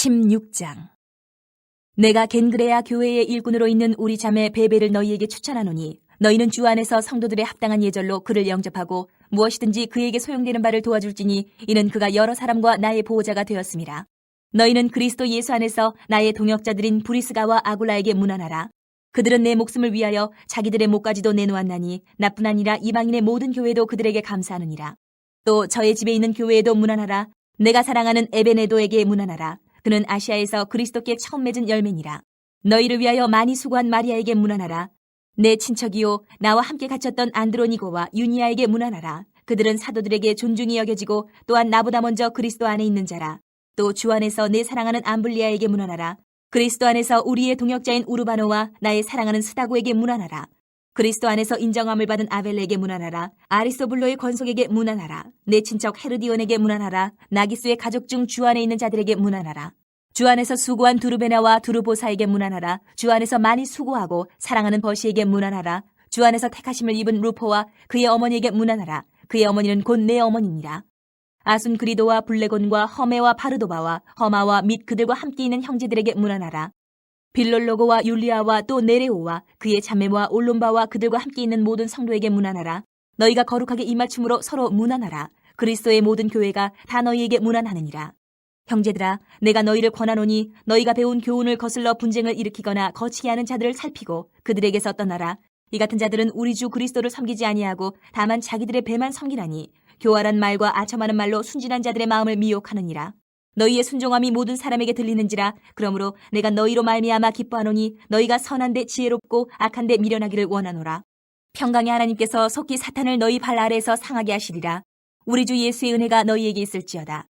16장 내가 겐그레아 교회의 일꾼으로 있는 우리 자매 베베를 너희에게 추천하노니 너희는 주 안에서 성도들의 합당한 예절로 그를 영접하고 무엇이든지 그에게 소용되는 바를 도와줄지니 이는 그가 여러 사람과 나의 보호자가 되었습니다. 너희는 그리스도 예수 안에서 나의 동역자들인 브리스가와 아굴라에게 문안하라. 그들은 내 목숨을 위하여 자기들의 목까지도 내놓았나니 나뿐 아니라 이방인의 모든 교회도 그들에게 감사하느니라. 또 저의 집에 있는 교회에도 문안하라. 내가 사랑하는 에베네도에게 문안하라. 그는 아시아에서 그리스도께 처음 맺은 열매니라. 너희를 위하여 많이 수고한 마리아에게 문안하라. 내 친척이요 나와 함께 갇혔던 안드로니고와 유니아에게 문안하라. 그들은 사도들에게 존중이 여겨지고 또한 나보다 먼저 그리스도 안에 있는 자라. 또 주 안에서 내 사랑하는 암블리아에게 문안하라. 그리스도 안에서 우리의 동역자인 우르바노와 나의 사랑하는 스다고에게 문안하라. 그리스도 안에서 인정함을 받은 아벨레에게 문안하라. 아리스토블로의 권속에게 문안하라. 내 친척 헤르디온에게 문안하라. 나기스의 가족 중 주 안에 있는 자들에게 문안하라. 주 안에서 수고한 두르베나와 두르보사에게 문안하라. 주 안에서 많이 수고하고 사랑하는 버시에게 문안하라. 주 안에서 택하심을 입은 루포와 그의 어머니에게 문안하라. 그의 어머니는 곧 내 어머니니라. 아순 그리도와 블레곤과 허메와 바르도바와 허마와 및 그들과 함께 있는 형제들에게 문안하라. 빌롤로고와 율리아와 또 네레오와 그의 자매와 올론바와 그들과 함께 있는 모든 성도에게 문안하라. 너희가 거룩하게 입맞춤으로 서로 문안하라. 그리스도의 모든 교회가 다 너희에게 문안하느니라. 형제들아, 내가 너희를 권하노니 너희가 배운 교훈을 거슬러 분쟁을 일으키거나 거치게 하는 자들을 살피고 그들에게서 떠나라. 이 같은 자들은 우리 주 그리스도를 섬기지 아니하고 다만 자기들의 배만 섬기라니 교활한 말과 아첨하는 말로 순진한 자들의 마음을 미혹하느니라. 너희의 순종함이 모든 사람에게 들리는지라 그러므로 내가 너희로 말미암아 기뻐하노니 너희가 선한데 지혜롭고 악한데 미련하기를 원하노라. 평강의 하나님께서 속히 사탄을 너희 발 아래에서 상하게 하시리라. 우리 주 예수의 은혜가 너희에게 있을지어다.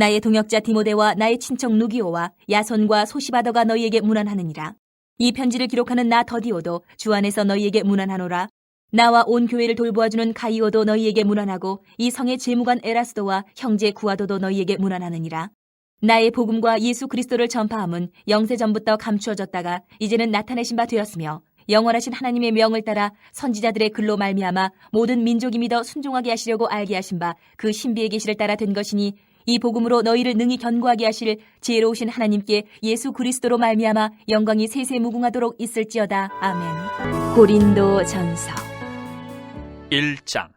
나의 동역자 디모데와 나의 친척 누기오와 야손과 소시바더가 너희에게 문안하느니라. 이 편지를 기록하는 나 더디오도 주 안에서 너희에게 문안하노라. 나와 온 교회를 돌보아주는 가이오도 너희에게 문안하고 이 성의 재무관 에라스도와 형제 구아도도 너희에게 문안하느니라. 나의 복음과 예수 그리스도를 전파함은 영세 전부터 감추어졌다가 이제는 나타내신 바 되었으며 영원하신 하나님의 명을 따라 선지자들의 글로 말미암아 모든 민족이 믿어 순종하게 하시려고 알게 하신 바 그 신비의 계시를 따라 된 것이니 이 복음으로 너희를 능히 견고하게 하실 지혜로우신 하나님께 예수 그리스도로 말미암아 영광이 세세 무궁하도록 있을지어다 아멘. 고린도 전서 1장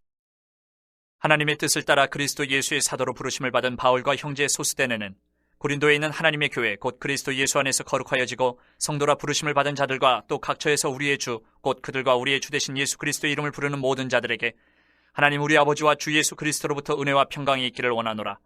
하나님의 뜻을 따라 그리스도 예수의 사도로 부르심을 받은 바울과 형제 소스데네는 고린도에 있는 하나님의 교회 곧 그리스도 예수 안에서 거룩하여지고 성도라 부르심을 받은 자들과 또 각처에서 우리의 주 곧 그들과 우리의 주 되신 예수 그리스도의 이름을 부르는 모든 자들에게 하나님 우리 아버지와 주 예수 그리스도로부터 은혜와 평강이 있기를 원하노라.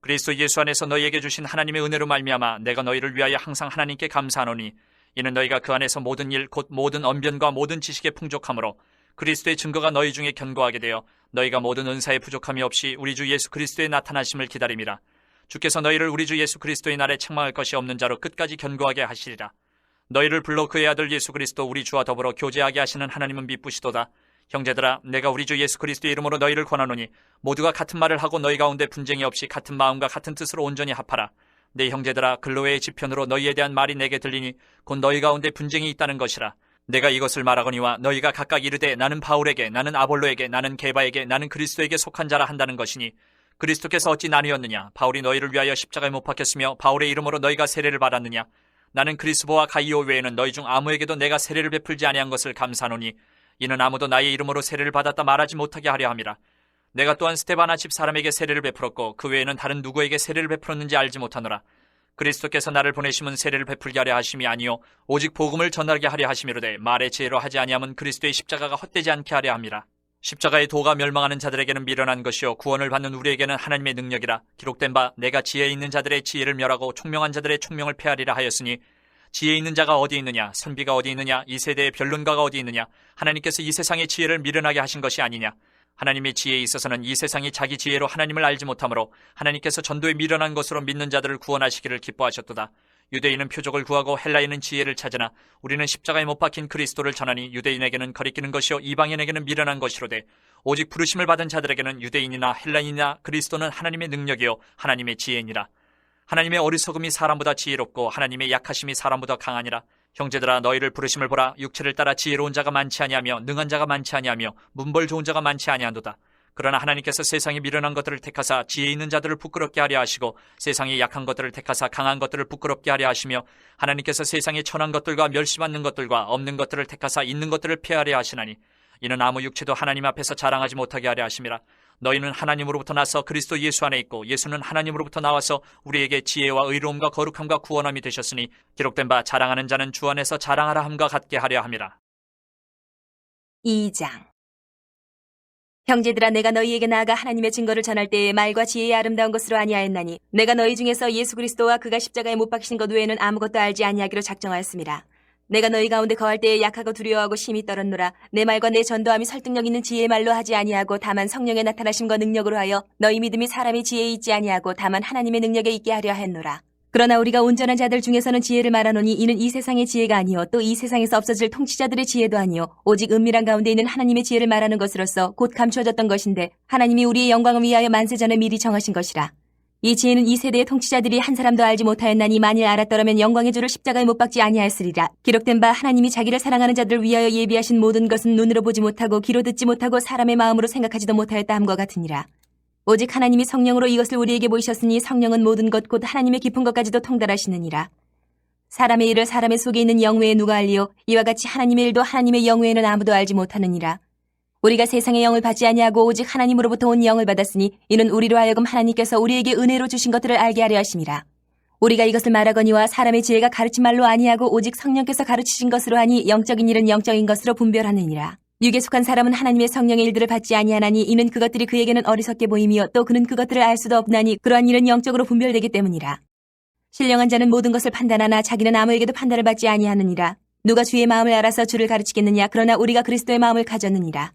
그리스도 예수 안에서 너희에게 주신 하나님의 은혜로 말미암아 내가 너희를 위하여 항상 하나님께 감사하노니 이는 너희가 그 안에서 모든 일 곧 모든 언변과 모든 지식의 풍족함으로 그리스도의 증거가 너희 중에 견고하게 되어 너희가 모든 은사의 부족함이 없이 우리 주 예수 그리스도의 나타나심을 기다림이라. 주께서 너희를 우리 주 예수 그리스도의 날에 책망할 것이 없는 자로 끝까지 견고하게 하시리라. 너희를 불러 그의 아들 예수 그리스도 우리 주와 더불어 교제하게 하시는 하나님은 미쁘시도다. 형제들아, 내가 우리 주 예수 그리스도의 이름으로 너희를 권하노니 모두가 같은 말을 하고 너희 가운데 분쟁이 없이 같은 마음과 같은 뜻으로 온전히 합하라. 내 형제들아, 글로의 지편으로 너희에 대한 말이 내게 들리니 곧 너희 가운데 분쟁이 있다는 것이라. 내가 이것을 말하거니와 너희가 각각 이르되 나는 바울에게 나는 아볼로에게 나는 게바에게 나는 그리스도에게 속한 자라 한다는 것이니 그리스도께서 어찌 나뉘었느냐 바울이 너희를 위하여 십자가에 못 박혔으며 바울의 이름으로 너희가 세례를 받았느냐 나는 그리스보와 가이오 외에는 너희 중 아무에게도 내가 세례를 베풀지 아니한 것을 감사하노니 이는 아무도 나의 이름으로 세례를 받았다 말하지 못하게 하려 함이라. 내가 또한 스테바나 집 사람에게 세례를 베풀었고 그 외에는 다른 누구에게 세례를 베풀었는지 알지 못하노라. 그리스도께서 나를 보내심은 세례를 베풀게 하려 하심이 아니요 오직 복음을 전하게 하려 하심이로되 말의 지혜로 하지 아니함은 그리스도의 십자가가 헛되지 않게 하려 함이라. 십자가의 도가 멸망하는 자들에게는 미련한 것이요 구원을 받는 우리에게는 하나님의 능력이라. 기록된 바 내가 지혜 있는 자들의 지혜를 멸하고 총명한 자들의 총명을 폐하리라 하였으니 지혜 있는 자가 어디 있느냐 선비가 어디 있느냐 이 세대의 변론가가 어디 있느냐 하나님께서 이 세상의 지혜를 미련하게 하신 것이 아니냐 하나님의 지혜에 있어서는 이 세상이 자기 지혜로 하나님을 알지 못하므로 하나님께서 전도에 미련한 것으로 믿는 자들을 구원하시기를 기뻐하셨도다. 유대인은 표적을 구하고 헬라인은 지혜를 찾으나 우리는 십자가에 못 박힌 그리스도를 전하니 유대인에게는 거리끼는 것이요 이방인에게는 미련한 것이로되 오직 부르심을 받은 자들에게는 유대인이나 헬라인이나 그리스도는 하나님의 능력이요 하나님의 지혜니라. 하나님의 어리석음이 사람보다 지혜롭고 하나님의 약하심이 사람보다 강하니라. 형제들아 너희를 부르심을 보라 육체를 따라 지혜로운 자가 많지 아니하며 능한 자가 많지 아니하며 문벌 좋은 자가 많지 아니한도다. 그러나 하나님께서 세상에 미련한 것들을 택하사 지혜 있는 자들을 부끄럽게 하려 하시고 세상에 약한 것들을 택하사 강한 것들을 부끄럽게 하려 하시며 하나님께서 세상에 천한 것들과 멸시받는 것들과 없는 것들을 택하사 있는 것들을 폐하려 하시나니 이는 아무 육체도 하나님 앞에서 자랑하지 못하게 하려 하심이라 너희는 하나님으로부터 나서 그리스도 예수 안에 있고 예수는 하나님으로부터 나와서 우리에게 지혜와 의로움과 거룩함과 구원함이 되셨으니 기록된 바 자랑하는 자는 주 안에서 자랑하라 함과 같게 하려 함이라 2장 형제들아 내가 너희에게 나아가 하나님의 증거를 전할 때에 말과 지혜의 아름다운 것으로 아니하였나니 내가 너희 중에서 예수 그리스도와 그가 십자가에 못 박히신 것 외에는 아무것도 알지 아니하기로 작정하였습니다. 내가 너희 가운데 거할 때에 약하고 두려워하고 심히 떨었노라. 내 말과 내 전도함이 설득력 있는 지혜의 말로 하지 아니하고 다만 성령의 나타나심과 능력으로 하여 너희 믿음이 사람의 지혜에 있지 아니하고 다만 하나님의 능력에 있게 하려 했노라. 그러나 우리가 온전한 자들 중에서는 지혜를 말하노니 이는 이 세상의 지혜가 아니요 또 이 세상에서 없어질 통치자들의 지혜도 아니요 오직 은밀한 가운데 있는 하나님의 지혜를 말하는 것으로서 곧 감추어졌던 것인데 하나님이 우리의 영광을 위하여 만세 전에 미리 정하신 것이라. 이 지혜는 이 세대의 통치자들이 한 사람도 알지 못하였나니 만일 알았더라면 영광의 주를 십자가에 못 박지 아니하였으리라. 기록된 바 하나님이 자기를 사랑하는 자들을 위하여 예비하신 모든 것은 눈으로 보지 못하고 귀로 듣지 못하고 사람의 마음으로 생각하지도 못하였다 함과 같으니라. 오직 하나님이 성령으로 이것을 우리에게 보이셨으니 성령은 모든 것 곧 하나님의 깊은 것까지도 통달하시느니라. 사람의 일을 사람의 속에 있는 영 외에 누가 알리요 이와 같이 하나님의 일도 하나님의 영 외에는 아무도 알지 못하느니라. 우리가 세상의 영을 받지 아니하고 오직 하나님으로부터 온 영을 받았으니 이는 우리로 하여금 하나님께서 우리에게 은혜로 주신 것들을 알게 하려 하심이라. 우리가 이것을 말하거니와 사람의 지혜가 가르친 말로 아니하고 오직 성령께서 가르치신 것으로 하니 영적인 일은 영적인 것으로 분별하느니라. 육에 속한 사람은 하나님의 성령의 일들을 받지 아니하나니 이는 그것들이 그에게는 어리석게 보임이요 또 그는 그것들을 알 수도 없나니 그러한 일은 영적으로 분별되기 때문이라. 신령한 자는 모든 것을 판단하나 자기는 아무에게도 판단을 받지 아니하느니라. 누가 주의 마음을 알아서 주를 가르치겠느냐 그러나 우리가 그리스도의 마음을 가졌느니라.